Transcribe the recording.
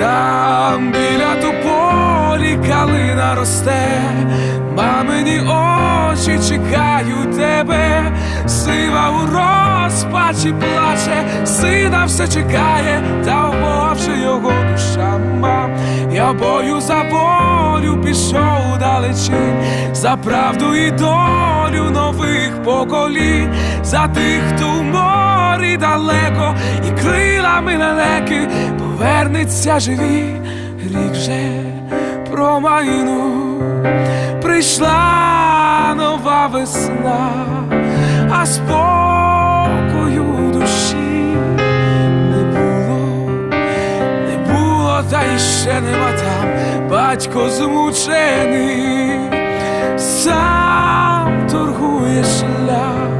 Там біля тополі калина росте, мамині очі чекають тебе, сива у розпачі плаче, сина все чекає, та вмовчи його душа мам. Я бою за волю пішов далечінь, за правду і долю нових поколінь, за тих, хто в морі далеко, і крилами лелеки повернеться живі, рік вже промайну, прийшла нова весна, а спокою душі не було. Не було, та й ще нема там, батько змучений, сам торгує шлях,